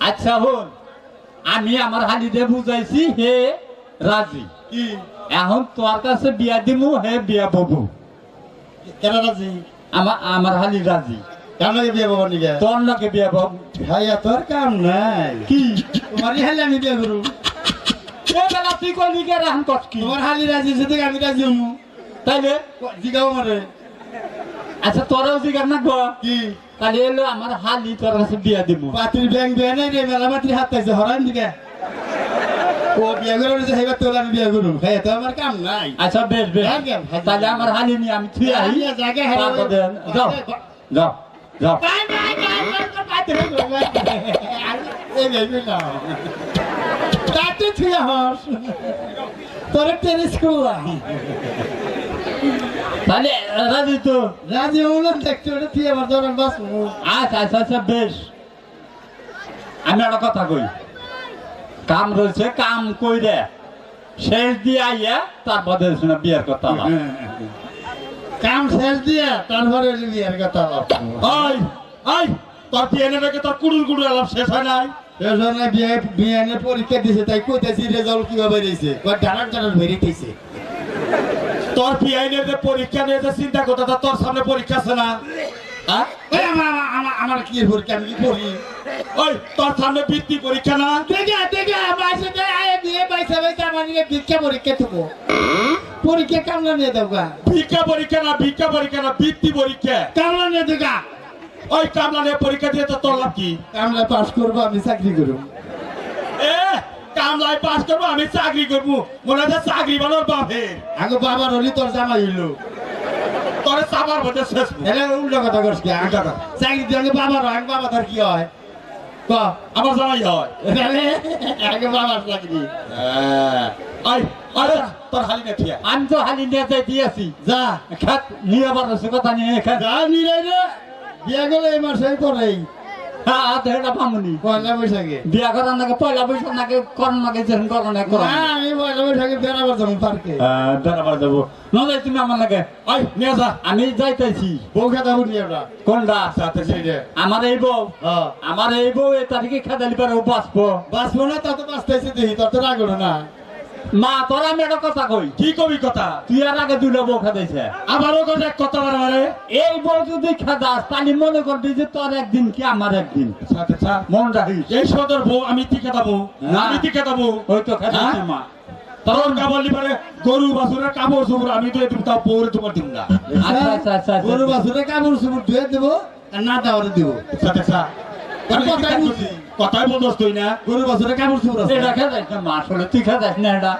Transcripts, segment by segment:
আচ্ছা হন। আমি আমার হালিদে বুঝাইছি হে রাজি। কি? এখন তোর কাছে বিয়া দিমু হে বিয়া ববু। কেন রাজি? আমার আমার হালি রাজি। লাগে বিয়ে বাবার নিকে? তোর নাকি বিয়া ববু ভাইয়া তোর কাম নাই। কি? তোমারই হালি আমি বিয়ে করু। এ বেলা তুই কইলি কে রান কস কি তোমার হালি রাজি আছে আমি রাজি হমু। তাইলে? জিগাও মারে আচ্ছা তোরাও জিগার নাকবো কি? তাহলে এলো আমার হালি তোর কাছে বিয়া দিব। পাত্রী ব্যাংক বিয়ে নাই রে মেলা পাত্রী হাত পাইছে হরান দিকে। ও বিয়ে করে বলেছে হেবার তোলা আমি বিয়ে করু হ্যাঁ তো আমার কাম নাই। আচ্ছা বেশ বেশ। আগে, আগে। তাহলে আমার হালি নিয়ে আমি থুই আহি হ্যাঁ, ওই- দেন- যাও যাও যাও। না। তাতে থুয়া হস তোরে টেনিস করলাম। তাহলে রাজি তো। রাজি হলো দেখতে ওটা তুই আমার ধরেন বাস আচ্ছা আচ্ছা আচ্ছা বেশ। আমি একটা কথা কই। কাম রয়েছে কাম কই রে শেষ দিয়ে আইয়া তারপরে শুনে বিয়ের কথা বলা। কাম শেষ দিয়ে তারপরে বিয়ের কথা ওই ওই তোর বিয়ে নাকি তোর কুড়ুল কুড়ুল আলাপ শেষ হয় নাই? এজন্য বিয়ে বিয়ে নিয়ে পরীক্ষা দিছে তাই কইতেছি রেজাল্ট কীভাবে কয় ডানার ডানার তোর পিআইনের যে পরীক্ষা নিয়ে যে চিন্তা করতে তোর সামনে পরীক্ষা আছে না? হ্যাঁ? আমার কি পরীক্ষা আমি কি পড়ি? ওই তোর সামনে বৃত্তি পরীক্ষা না? দেখে দেখে বাইসে দেয় আয় আমার নিয়ে ভিক্ষা পরীক্ষা থুকো পরীক্ষা কামলা নিয়ে দেবো ভিক্ষা পরীক্ষা না ভিক্ষা পরীক্ষা না বৃত্তি পরীক্ষা। কামলা নিয়ে দেবো ওই কামলা নিয়ে পরীক্ষা দিয়ে তো তোর লাভ কি? কামলা পাস করব আমি চাকরি করব। কামলায় পাস করব আমি চাকরি করব। মনে হয় চাকরি বানোর বাপে। আগে বাবার হলি তোর জামাই হইল। তোর চাবার মধ্যে শেষ। এলে উল্টো কথা করছ চাকরি আগে বাবার হয় বাবা তার কি হয়? আমার জামাই হয়। আগে বাবার চাকরি। ওই ওই তোর হালি না ঠিয়া। আমি তো হালি নিয়ে যাই দিয়েছি। যা খাত নিয়ে আবার কথা নিয়ে খাত। যা নিলাই রে। বিয়া গেলে এই মাসে করেই পয়লা বৈশাখে। বিয়া করার নাকি পয়লা বৈশাখ নাকি করন নাকি যেন করন না আমি পয়লা বৈশাখে বেড়াবার যাব পার্কে। বেড়াবার যাব। নয় তুমি আমার লাগে ওই নিয়ে যা আমি যাইতেছি বউ খেতা বুনি ওটা কোনটা? সাথে সেইটা। আমার এই বউ। আমার এই বউ এই তারিখে খেদালি পারে বাঁচবো। বাঁচবো না তত বাঁচতেছি দেখি তত রাগলো না। মা তোর আমি একটা কথা কই? কি কবি কথা? তুই আর আগে দুটো বউ খেদাইছে আবারও কথা কথা বারে এই বউ যদি খেদাস তাহলে মনে করবি যে তোর একদিন কি আমার একদিন। মন রাখিস। এই সদর বউ আমি টিকে দাবো। না। আমি টিকে দাবো। ওই তো খেদাইছে হ্যাঁ? মা। তোর কাবলি পারে গরু বাছুরের কাপড় চোপড় আমি তো এটুকু তাও বউরে তোমার দিব না। আচ্ছা আচ্ছা আচ্ছা আচ্ছা। গরু বাছুরে কাপড় চুপড় ধুয়ে দেবো আর না দেওয়ারে দিব। আমি কথাই বুঝি। কথাই বলছিস তুই না গরু বাছুরে কাপড় চুপড় আছে? এটা খেদাইছে মা আসলে তুই খেদাইস না এটা।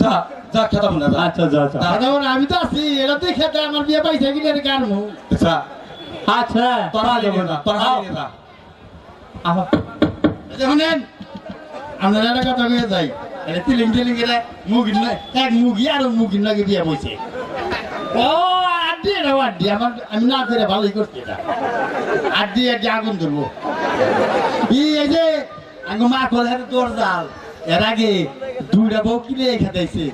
যা যা খেতাম না যা আচ্ছা যা যা। দাদা বলে, আমি তো আছি এটা তুই খেতে আমার বিয়ে পাইছে কি এর গান মু যা। আচ্ছা। তোর হালি নিয়ে যা তোর হালি নিয়ে যা। আহ, শুনেন আমরা একটা কথা কয়ে যাই। এটা তিলিং তিলিং গেলে মুগি এক মুগি আর মুগি লাগে বিয়ে বইছে ও! আড্ডি এটা আড্ডি আমার আমি না করে ভালোই করছি এটা। আড্ডি আড্ডি আগুন ধরবো। এই যে আঙ্গ মা করে তোর জাল এর আগে দুইটা বউ কিনে খেতেছে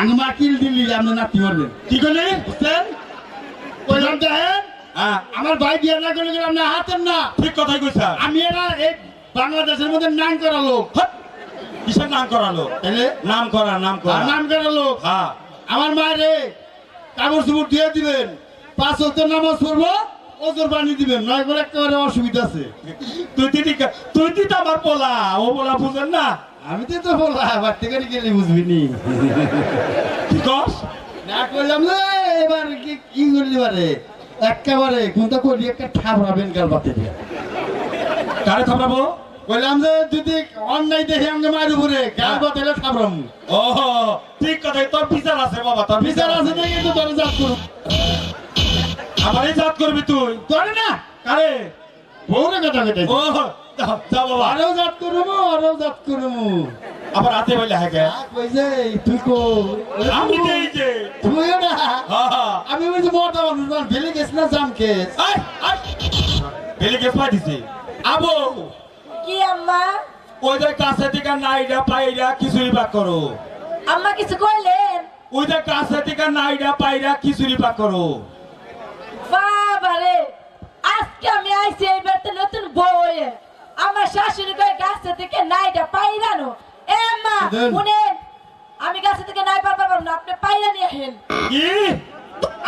আঙ্গ মা কিল দিলি আমরা নাতি মারবেন কি করলি? বুঝছেন কইলাম দেখেন হ্যাঁ। আমার ভাই বিয়ে না করলে গেলাম না হাতের না। ঠিক কথাই কইছা। আমি এরা এই বাংলাদেশের মধ্যে নাম করা লোক। হাট! কিসের নাম করালো নাম করা নাম করা। নাম করা লোক? হ্যাঁ। আমার মায়েরে কাগজ চুপুর দিয়ে দিবেন। পাঁচ হতে নামাজ পড়ব ওজোর পানি দিবেন নয় করে একেবারে অসুবিধা আছে। তুই দিদি তুই তো আমার পোলা ও বলা বুঝেন না। আমি তো তো বললাম বাড়তে করে গেলে বুঝবি নি। কি কস? না করলাম না এবার কি কি করলি পারে একেবারে কোনটা করলি? একটা ঠাপ হবেন কাল বাতে দিয়ে। কারে থামড়াবো কইলাম যে যদি অন্যায় দেখে আমাকে মায়ের উপরে গাল বাতেলে ঠাপরাম ও ঠিক কথাই তোর বিচার আছে বাবা তোর বিচার আছে দেখে তো তোর জাত করুন আমারই জাত করবি তুই। করে না? কারে? বউরে কথা কেটে ও যা যা বাবা। আরও জাত করব আরও জাত করব। আবার হাতে বলে হ্যাঁ গে। কইছে তুই কো আমি এই যে। তুইও না। আমি বলছি মোটা মানুষ মানে ভেলে গেছ না জাম কেস? আয়, আয়। বেলে গেছ পাই দিছে আবো। কি আম্মা? ওই যে কাছে থেকে নাইডা পাইরা কিছুই বা করো। আম্মা কিছু কইলেন? ওই যে কাছে থেকে নাইডা পাইরা কিছুই বা করো। বাবারে আজকে আমি আইছি এইবার তো নতুন বই আমার শাশুড়ি কয় কাছে থেকে নাইডা পাইরানো এ আম্মা শুনেন আমি কাছে থেকে নাই পারবা পারব না আপনি পাইরা নিয়ে হেন কি?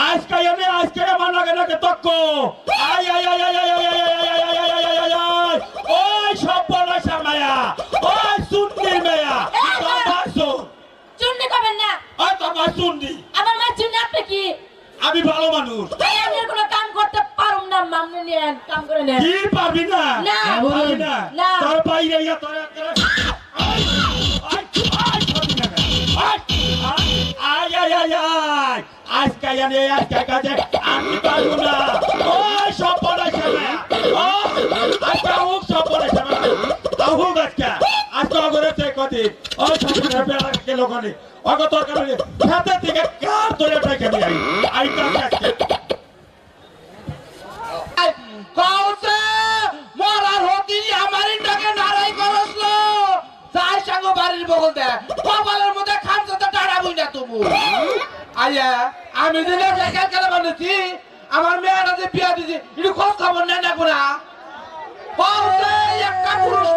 আজকে আমি আজকে আমার নাগে নাগে তক্ক আই আই আই আই আই আই আই আই আই আই আই আই আই আই ওই সব বড়সা মায়া ওই সুন্দি মায়া চুন্নি করবেন না ওই মা সুন্দি আমার মা চুন্নি আপনি কি আমি ভালো মানুষ এই আমি কোনো কাম করতে পারুম না মামনে নেন কাম করে নেন কি পারবি না না না। তোর বাইরে ইয়া তোর আজকে এনে আজকে কাজে আমি পারব না। ও সপন আসবে ও আজকে হুক সপন আসবে হুক আজকে। আজকে অগরে তে কদি ও সপন বেলাকে লগনি অগত কারণে সাথে থেকে কার তোরে টাকা দিয়ে আই আজকে। কাউসে মরার হতি আমারই টাকা নারাই করছলো তার সঙ্গে বাড়ির বগল দেয় কপালের মধ্যে খান তো টাড়া বুই না তবু আইয়া আমি যে না সাইকেল খেলা বানিয়েছি? আমার মেয়েরা যে বিয়া দিছি একটু খোঁজ খবর নেয় না কৌছে একটা পুরুষ।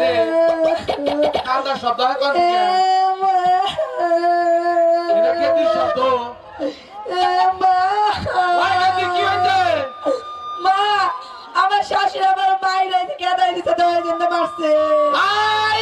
রে? কালটা শব্দ হয় কোন এটা কেতির শব্দ? কি হয়েছে? মা আমার শাশুড়ি আমার বাইরে থেকে দিতে দেওয়া জন্য আই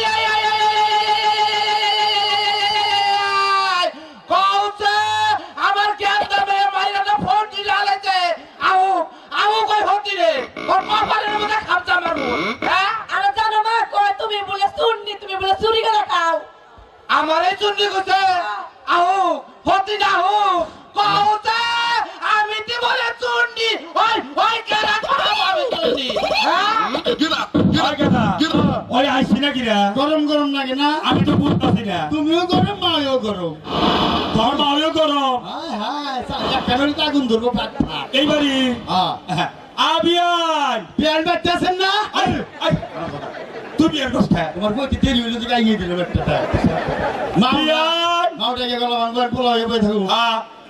ধরবো পাট এইবারই হ্যাঁ। আবিয়ান! বিয়ান বাচ্চাছেন না? তুই বিয়ার করছ তোমার বইতে দেরি হইল যে গাইয়ে দিল বাচ্চাটা মা বিয়ান! মাওটাকে গেল আমার পোলা হয়ে বই থাকব আ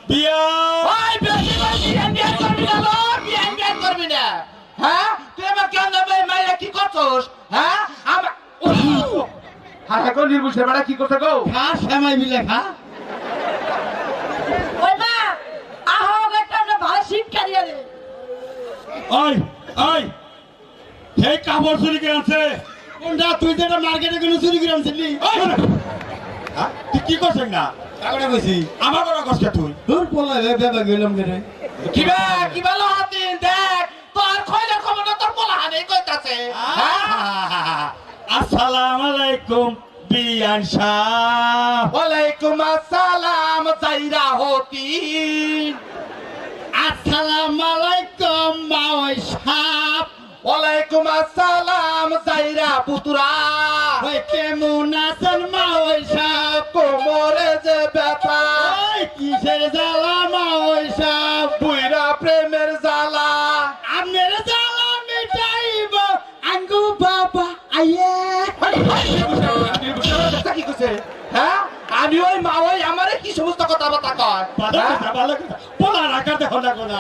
বিয়ান! ওই বেশি বেশি বিয়ান করবি না বিয়ান বিয়ান করবি না। হ্যাঁ? তুই আমার কেন দেবে মাইরা কি করছস? হ্যাঁ? আমার হ্যাঁ হ্যাঁ কোন নির্বুষে বেড়া কি করছে গো? খা শ্যামাই বিলে খা ওই মা আহো একটা আমরা ভালো শিক্ষা দিয়ে দে ওই ওই সেই কাপড় চুরি করে আনছে। কোনটা তুই যেটা মার্কেটে কোনো চুরি করে আনছিলি? তুই কি করছেন না? কাগড়ে কইছি আমার কথা কষ্ট তুই। তোর পোলা হয়ে বেবা গেলাম কেন কিবা কিবা লো হাতিন দেখ তোর খয়লে খবর না তোর পোলা হানে কইতাছে। আসসালামু আলাইকুম বিয়ান শাহ। ওয়ালাইকুম আসসালাম জাইরা হতি আসসালামু আলাইকুম মাওই সাপ ওয়ালাইকুম আসসালাম জাইরা পুতুরা ওই কেমন আছেন মাওই সাপ কোমরে যে ব্যথা ওই কিসের জ্বালা মাওই সাপ বুইরা প্রেমের জ্বালা আমের জ্বালা মিটাইব আঙ্গু বাবা আইয়ে হ্যাঁ আমি ওই মা ওই আমারে কি সমস্ত কথাবার্তা কয়? হ্যাঁ? পোলা রাখা দেখো না কোনা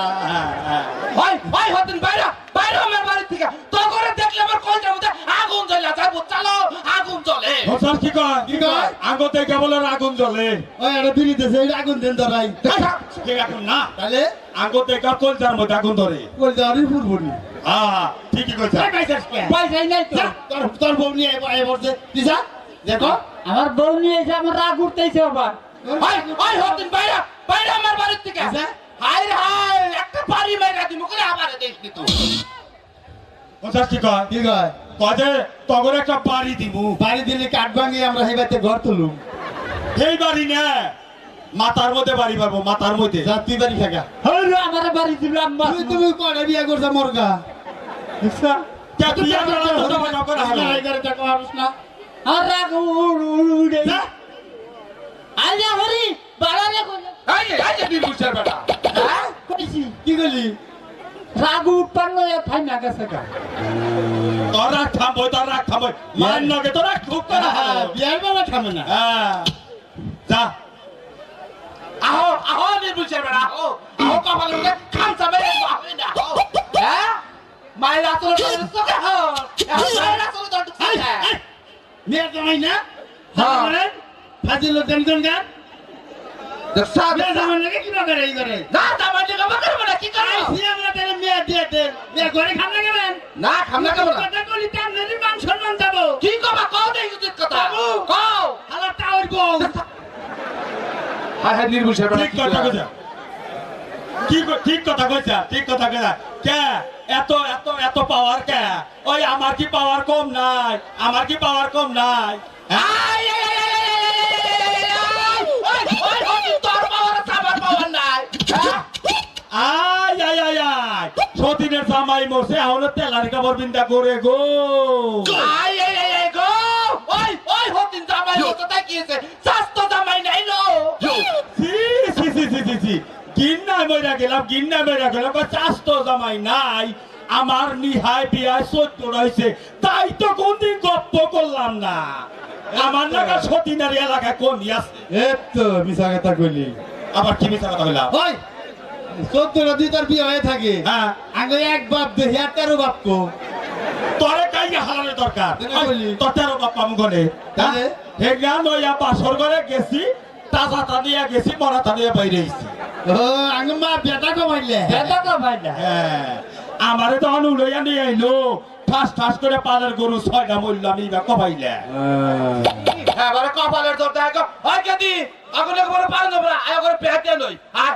ওই ওই হতেন বাইরে বাইরে আমার বাড়ি থেকে। তো করে দেখলে আমার কলটার মধ্যে আগুন জ্বলে। যাব চালো আগুন জ্বলে। হোসার কি কয়? কি কয়? আগতে কেবলের আগুন জ্বলে। ওই আরে বিড়িতেছে এই আগুন দেন ধরাই এখন না। তাহলে? আগতে কার কলজার মধ্যে আগুন ধরে? কই যাওয়ারই ফুরবনি হ্যাঁ ঠিকই কইছ। পয়সাই নাই তো। তোর তোর বউ নিয়ে আয় বলছে দিশা দেখো। আমার বউ নিয়ে এসে আমার রাগ উঠতেছে আবার। ওই ওই হতেন বাইরে বাইরে আমার বাড়ি থেকে। আচ্ছা। হাই হাই একটা বাড়ি মাইরা দিমু করে আমারে দেখবি তুই? হোসার কি কয়? কি কয়? কজে তগর একটা বাড়ি দিমু। বাড়ি দিলে কাঠ ভাঙিয়ে আমরা সেই বাড়িতে ঘর তুলুম? এই বাড়ি না মাথার মধ্যে বাড়ি পাবো মাথার মধ্যে। তুই বাড়ি থাকা। হইল আমার বাড়ি দিল আম্মা। তুই তুমি কয়টা বিয়া করছ মরগা? কে বিয়া করার কথা করা হলো। এই করে টাকা হারুস না? আর রাগ উড় উড় উড়ে। আইয়া হরি বাড়ালে কইলে এই যে এই যে নির্বুষের বেটা। হ্যাঁ? কইছি। কি করলি? রাগ উৎপন্ন হয়ে ফাই না গেছে গা। তোর থামবো তোর থামবো মান নগে তোর খুব করা হলো বিয়ার বেলা থামে না। হ্যাঁ। যা। আহো আহো নির্বুষের বেটা আহো। আহো কপালের মধ্যে খামসা মেরে আহো না হ্যাঁ? মায়ের আসলে চোখে হন মায়ের আসলে দণ্ড এই, এই, মেয়ে জামাই না? হ্যাঁ। ফাজিল টেনশন গান? মেয়ে জামাই নাকি কি করে এই করে না দামান টাকা বাকার মানে কি করো আইসি আমরা তাহলে মেয়ে দিয়ে দেন মেয়ে ঘরে খানা গেলেন না খামনা কেমন কথা কলি তার নদী মান সম্মান যাব কি কবা কও দেই উচিত কথা। বাবু। কও। হালা টাওয়ার গো হায় হায় নির্ভুল সাহেব ঠিক কথা কইছা। কি ক- ঠিক কথা কইছা ঠিক কথা কইছা। কে? এত এত এত পাওয়ার কে? ওই আমার কি পাওয়ার কম নাই? আমার কি পাওয়ার কম নাই? হ্যাঁ? জামাই মরছে এখন তেলার কাপড় বিন্দা করে গো। আই আই আই আই গো। ওই ওই হতিন জামাই মতো তাকিয়েছে স্বাস্থ্য জামাই নাই লো। সি সি সি সি সি সি গিন্না মইরা গেলাম গিন্না মইরা গেলাম চাষ তো জামাই নাই আমার নিহায় বিয়ায় চোদ্দ রয়েছে। তাই তো কোনদিন গপ্প করলাম না। আমার সতীনারি এলাকায় কোন আছে। এতো মিশা কথা কইলি। আবার কি মিথ্যা কথা বললাম চোদ্দ নদী তার বিয়ে হয়ে থাকে। হ্যাঁ। আগে এক বাপ দেখি আর তেরো বাপ কো। তোরে হালানোর দরকার। তোর তেরো বাপ্পা গনে তাহলে? হে বাসর ঘরে গেছি তাজা তানিয়া গেছি মরা তানিয়া বাইরে ও আগে মা বেটা কমাইলে হ্যাঁ। আমারে তখন উড়াইয়া নিয়ে আইলো। ঠাস ঠাস করে পালের গরু ছয়টা এইবার কবাইলে হ্যাঁ বারে কপালের তোর দেখ ওই কেদি। আগুনে করে পার না পেহাতে নই আয়।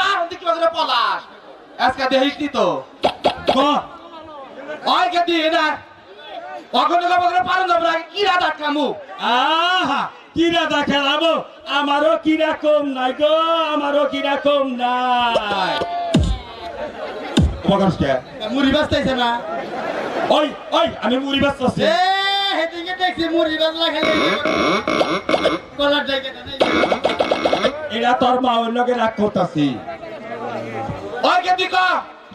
পলাশ। আজকে দেখিস নি তো? ওই কেদি না আগুনে করে পার দেব না কি রাত আটকামু আহা কিরা দা খেলাবো আমারও কিরা কম নাই গো আমারও কিরা কম নাই। মুড়ি বাস্তাইছে না? ওই ওই আমি মুড়ি ব্যস্ত এ হেদিকে দেখছি মুড়ি বাজলা খাইলে কলার জায়গা এটা তোর মা অন্য লোকে রাগ করতাছি। ওই কেদি ক।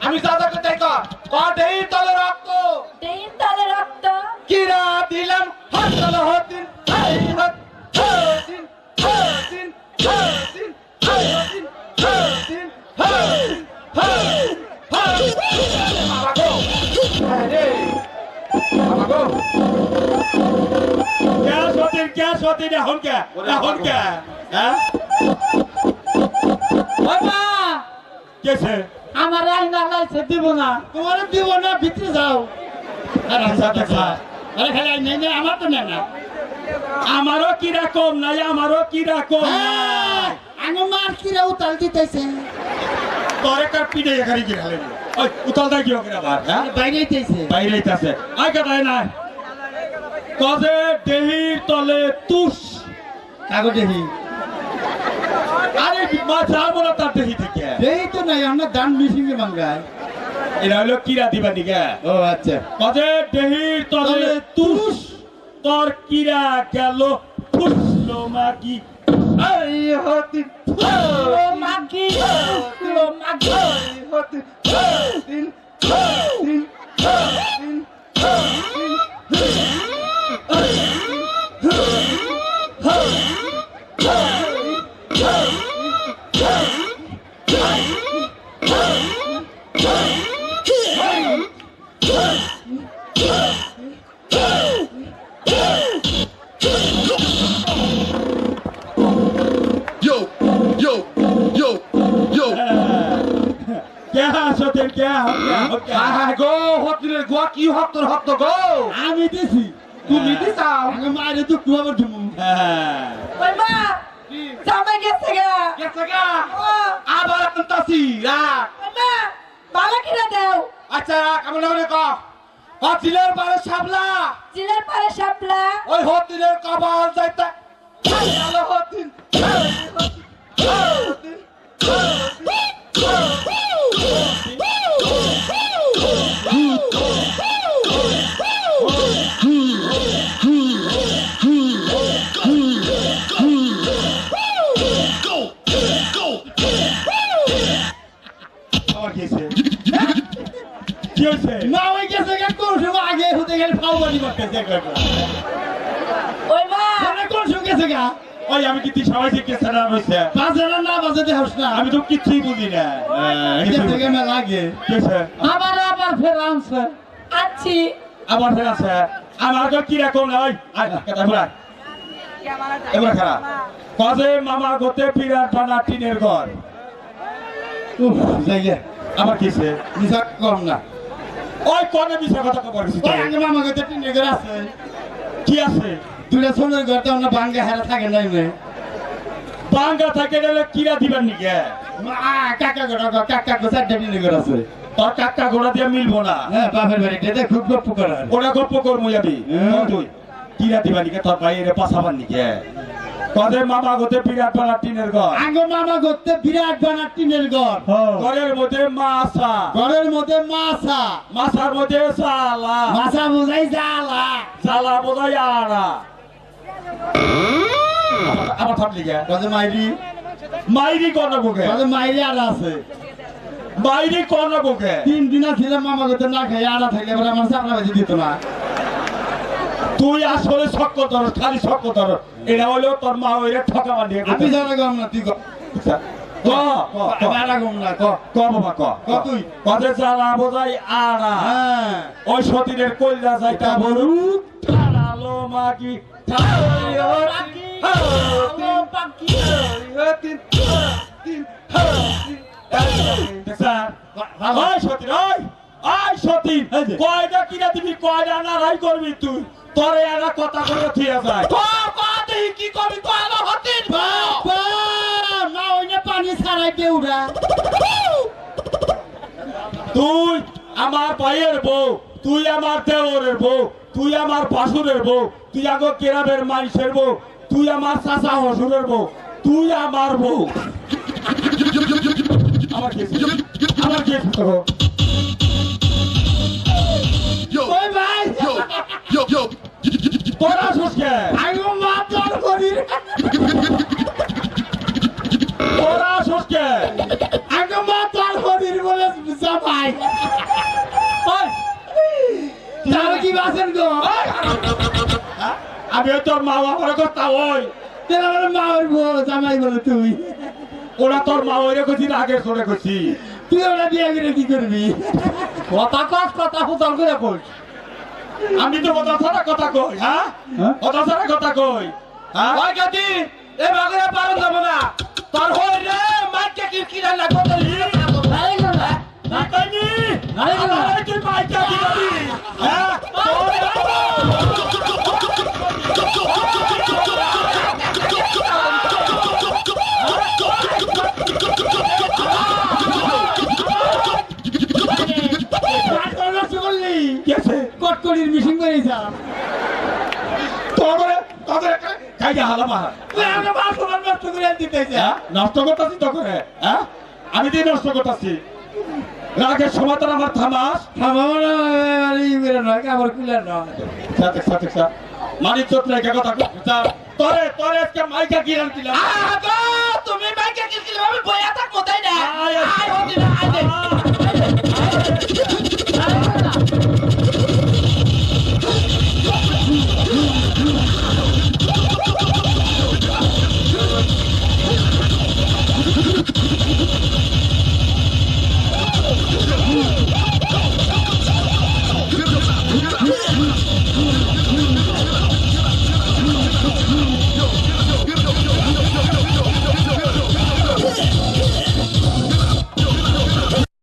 আমি দাদা কে তাই ক। ক দেই তলে রক্ত। তিন তালে রক্ত। কিরা দিলাম হাত তলে হতিন হাই হাত হতিন হতিন হতিন হতিন হতিন হতিন হতিন বাবা গো আরে বাবা গো কে সতীন কে সতীন এখন কে এখন কে হ্যাঁ? কেছে আমার আইনা লাইছে দিব না। তোমার দিব না ভিতরে যাও। আর আচ্ছা, আচ্ছা। আরে খালি নেই নেই আমার তো নেই না। আমারও কিরা কম নাই আমারও কিরা কম হ্যাঁ। নাই। আঙ্গ মার কিরা উতাল দিতেছে। তোর একটা পিঠে এখানে কি খালে। ওই উতাল দাই কি হবে আবার হ্যাঁ? বাইরে দিতেছে বাইরে আছে আই কাটাই নাই কজে দেহির তলে তুষ। কাগজ দেখি আরে মা যাব না তার দেহি থেকে। এই তো নাই আমরা দান মিশিংয়ে মাঙ্গায় এরা হলো কিরা দিবা দিকে ও আচ্ছা। কজে দেহির তলে তুষ। তোর কিরা গেল ফুসলো মাগি আই হতিন ও মাগি ও মাগি হতিন হতিন আবার আনতাছি রাখ। বালা কিনা দেও। আচ্ছা রাখ আমি না ক? হতিনের বারে সাবলা জিলের পারে সাপলা ওই হতিনের কপাল যাইতে। হতিন হতিন হতিন কি হয়েছে? মা ওই গেছে গা কোন আগে হতে গেলে ফাউ বাড়ি করতেছে ওই মা! কোন সময় গেছে গা ওই আমি কি না না আমি তো কিচ্ছুই বুঝি না। মেলা কি? আবার আবার ফের আনছে। আছি আবার ফের আছে আমার তো এবার খারাপ কজে মামা গোতে বিরাট বানা টিনের ঘর? উফ জায়গা আবার কিসে নিশা কম না। ওই কনে বিষয় কথা কিছু ওই আগে মামা গতে টিনে ঘর আছে। কি আছে? দুটা সোনার ঘর তো আমরা ভাঙ্গা হেরা থাকে নাই মে। বাঙ্গা থাকে গেলে কিরা দিবেন নাকি? মা কাকা ঘর কাকা ঘর চারটা টিনে ঘর আছে। তোর কাকা ঘোড়া দিয়ে মিলবো না। হ্যাঁ বাপের বাড়ি এটা খুব গপ্প করার। ওরা গপ্প করব যাবি। হ্যাঁ। তুই কিরা দিবা নাকি? তোর ভাই এর পাশাবার নাকি? কদে মামা গোতে বিরাট বানা টিনের ঘর। আগে মামা করতে বিরাট বানা টিনের ঘর। ঘরের মধ্যে মাছা। ঘরের মধ্যে মাছা। মাছার মধ্যে সালা মাছা বুঝাই জ্বালা। সালা বোধহয় আড়া। আবার- থামলি গে কত মাইরি। মাইরি কর্ণবুকে কত মাইরি আর আছে। মাইরি কর্ণবুকে তিন দিন ছিল মামা করতে না খাই আড়া থাকলে এবার আমার চাপড়া বাজি দিত না। তুই আসলে শক্ক ধর খালি শক্ক ধর এটা হলো তোর মা ওইরে ঠকাবার দিয়ে আমি জানা গম না তুই হ্যাঁ কইলা যাইতা বলু ঠাড়ালো মাগি ঠাড়ালো রাখি ঠাড়ালো পাখি তিন তিন স্যার ওই সতীন ওই ওই সতীন এই যে। কয়টা কিনা দিবি কয়টা নারাই করবি তুই? তোরে একটা কথা করে থিয়া যায়। কি করবি? তো আলো হতিন না ওইনে পানি ছাড়াই দেউরা তুই আমার ভাইয়ের বউ তুই আমার দেওরের বউ তুই আমার বাসুরের বউ তুই আগো কেরাবের মাইসের বউ তুই আমার চাচা হসুরের বউ তুই আমার বউ। আমার কি আমার কি আমি তোর করি। মা করি বাবার কথা ওই। তেরা বলে মা ওর বউ জামাই বলে তুই ওরা তোর মা ওইরে কছি আগে সরে কছি তুই ওরা দিয়ে গেলে কি করবি? কথা কস কথা হুতল করে কইস। আমি তো কথা ছাড়া কথা কই হ্যাঁ? কথা ছাড়া কথা কই হ্যাঁ? ওই গতি এ বাগরে পারন যাব না। তোর হই রে মাইকে কি কি রান্না করলি নাই না নাকানি না আরে তুই মাইকা দিবি হ্যাঁ তোর নষ্ট করলি কেসে কটকলির মিশিং করে যা তোরে তোরে কাইয়া হালা মার তুই আমাকে মার তোমার নষ্ট করে দিতে হ্যাঁ? নষ্ট করতাছি তো করে হ্যাঁ? আমি দিয়ে নষ্ট করতাছি। রাগের তোর আমার থামাস। আমার ই নয় আবার কুলার সাথে সাথে সাথে মানি চোট রেখে কথা তোরে তোরে আজকে মাইকা কিরান দিলাম তুমি মাইকে কি কি আমি বইয়া থাকব তাই না? আয়, আয় দে।